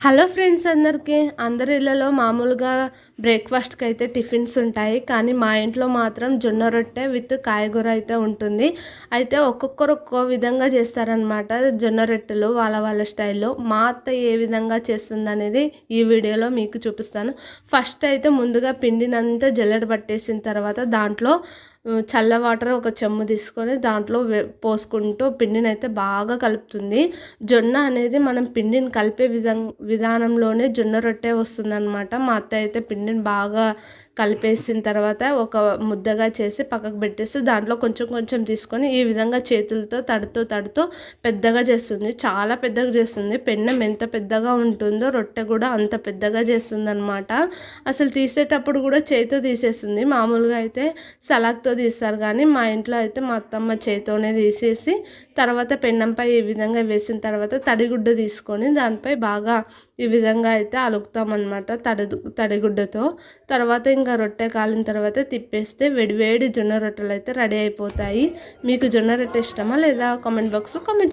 Hello friends అందరికీ. అందరి ఇళ్ళలో మామూలుగా బ్రేక్ఫాస్ట్కి అయితే టిఫిన్స్ ఉంటాయి. కానీ మా ఇంట్లో మాత్రం జొన్న రొట్టె విత్ కాయగూర అయితే ఉంటుంది. అయితే ఒక్కొక్కరు ఒక్కో విధంగా చేస్తారనమాట జొన్న రొట్టెలు వాళ్ళ వాళ్ళ స్టైల్లో. మా అత్త ఏ విధంగా చేస్తుంది అనేది ఈ వీడియోలో మీకు చూపిస్తాను. ఫస్ట్ అయితే ముందుగా పిండినంతా జల్లెడ పట్టేసిన తర్వాత దాంట్లో చల్ల వాటర్ ఒక చెమ్ము తీసుకొని దాంట్లో పోసుకుంటూ పిండిని అయితే బాగా కలుపుతుంది. జొన్న అనేది మనం పిండిని కలిపే విధం విధానంలోనే జొన్న రొట్టె వస్తుందన్నమాట. మా అత్త అయితే పిండిని బాగా కలిపేసిన తర్వాత ఒక ముద్దగా చేసి పక్కకు పెట్టేసి దాంట్లో కొంచెం కొంచెం తీసుకొని ఈ విధంగా చేతులతో తడుతూ తడుతూ పెద్దగా చేస్తుంది. చాలా పెద్దగా చేస్తుంది. పెన్నం ఎంత పెద్దగా ఉంటుందో రొట్టె కూడా అంత పెద్దగా చేస్తుంది అనమాట అసలు తీసేటప్పుడు కూడా చేతితో తీసేస్తుంది. మామూలుగా అయితే సలాక్తో తీస్తారు కానీ మా ఇంట్లో అయితే మా అత్తమ్మ చేతితోనే తీసేసి తర్వాత పెన్నంపై ఈ విధంగా వేసిన తర్వాత తడిగుడ్డ తీసుకొని దానిపై బాగా ఈ విధంగా అయితే అలుకుతామన్నమాట తడి తడిగుడ్డతో. తర్వాత ఇంకా ఇంకా రొట్టె కాలిన తర్వాత తిప్పేస్తే వేడివేడి జొన్న రొట్టెలు అయితే రెడీ అయిపోతాయి. మీకు జొన్న రొట్టె ఇష్టమా లేదా కామెంట్ బాక్స్లో కామెంట్